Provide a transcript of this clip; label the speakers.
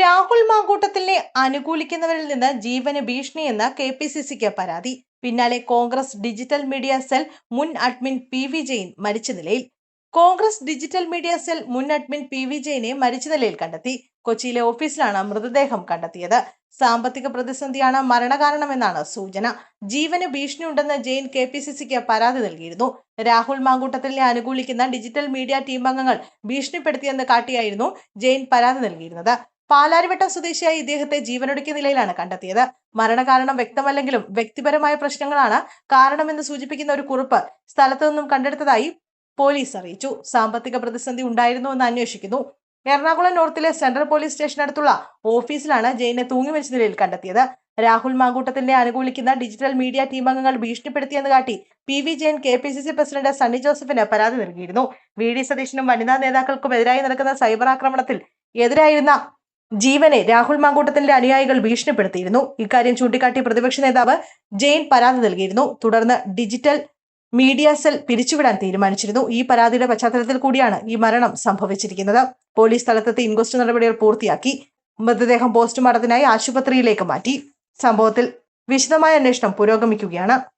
Speaker 1: രാഹുൽ മാങ്കൂട്ടത്തിനെ അനുകൂലിക്കുന്നവരിൽ നിന്ന് ജീവന് ഭീഷണിയെന്ന് K P C സിക്ക് പരാതി. പിന്നാലെ കോൺഗ്രസ് ഡിജിറ്റൽ മീഡിയ സെൽ മുൻ അഡ്മിൻ പി വി ജെയിൻ മരിച്ച നിലയിൽ. കോൺഗ്രസ് ഡിജിറ്റൽ മീഡിയ സെൽ മുൻ അഡ്മിൻ പി വി ജെയിനെ മരിച്ച നിലയിൽ കണ്ടെത്തി. കൊച്ചിയിലെ ഓഫീസിലാണ് മൃതദേഹം കണ്ടെത്തിയത്. സാമ്പത്തിക പ്രതിസന്ധിയാണ് മരണകാരണമെന്നാണ് സൂചന. ജീവന് ഭീഷണിയുണ്ടെന്ന് ജെയിൻ കെ പി സി സിക്ക് പരാതി നൽകിയിരുന്നു. രാഹുൽ മാങ്കൂട്ടത്തിലെ അനുകൂലിക്കുന്ന ഡിജിറ്റൽ മീഡിയ ടീം അംഗങ്ങൾ ഭീഷണിപ്പെടുത്തിയെന്ന് കാട്ടിയായിരുന്നു ജെയിൻ പരാതി നൽകിയിരുന്നത്. പാലാരിവട്ടം സ്വദേശിയായ ഇദ്ദേഹത്തെ ജീവനൊടുക്കിയ നിലയിലാണ് കണ്ടെത്തിയത്. മരണകാരണം വ്യക്തമല്ലെങ്കിലും വ്യക്തിപരമായ പ്രശ്നങ്ങളാണ് കാരണമെന്ന് സൂചിപ്പിക്കുന്ന ഒരു കുറിപ്പ് സ്ഥലത്തു നിന്നും കണ്ടെടുത്തതായി പോലീസ് അറിയിച്ചു. സാമ്പത്തിക പ്രതിസന്ധി ഉണ്ടായിരുന്നുവെന്ന് അന്വേഷിക്കുന്നു. എറണാകുളം നോർത്തിലെ സെൻട്രൽ പോലീസ് സ്റ്റേഷനടുത്തുള്ള ഓഫീസിലാണ് ജയിനെ തൂങ്ങി വെച്ച നിലയിൽ കണ്ടെത്തിയത്. രാഹുൽ മാങ്കൂട്ടത്തിന്റെ അനുകൂലിക്കുന്ന ഡിജിറ്റൽ മീഡിയ ടീം അംഗങ്ങൾ ഭീഷണിപ്പെടുത്തിയെന്ന് കാട്ടി P V Jayan K P C C president Sunny ജോസഫിന് പരാതി നൽകിയിരുന്നു. വി ഡി സതീശനും വനിതാ നേതാക്കൾക്കും എതിരായി നടക്കുന്ന സൈബർ ആക്രമണത്തിൽ എതിരായിരുന്ന ജീവനെ രാഹുൽ മാങ്കൂട്ടത്തിന്റെ അനുയായികൾ ഭീഷണിപ്പെടുത്തിയിരുന്നു. ഇക്കാര്യം ചൂണ്ടിക്കാട്ടി പ്രതിപക്ഷ നേതാവ് ജെയിൻ പരാതി നൽകിയിരുന്നു. തുടർന്ന് ഡിജിറ്റൽ മീഡിയ സെൽ പിരിച്ചുവിടാൻ തീരുമാനിച്ചിരുന്നു. ഈ പരാതിയുടെ പശ്ചാത്തലത്തിൽ കൂടിയാണ് ഈ മരണം സംഭവിച്ചിരിക്കുന്നത്. പോലീസ് സ്ഥലത്തെത്തി ഇൻക്വസ്റ്റ് നടപടികൾ പൂർത്തിയാക്കി. മൃതദേഹം പോസ്റ്റ്മോർട്ടത്തിനായി ആശുപത്രിയിലേക്ക് മാറ്റി. സംഭവത്തിൽ വിശദമായ അന്വേഷണം പുരോഗമിക്കുകയാണ്.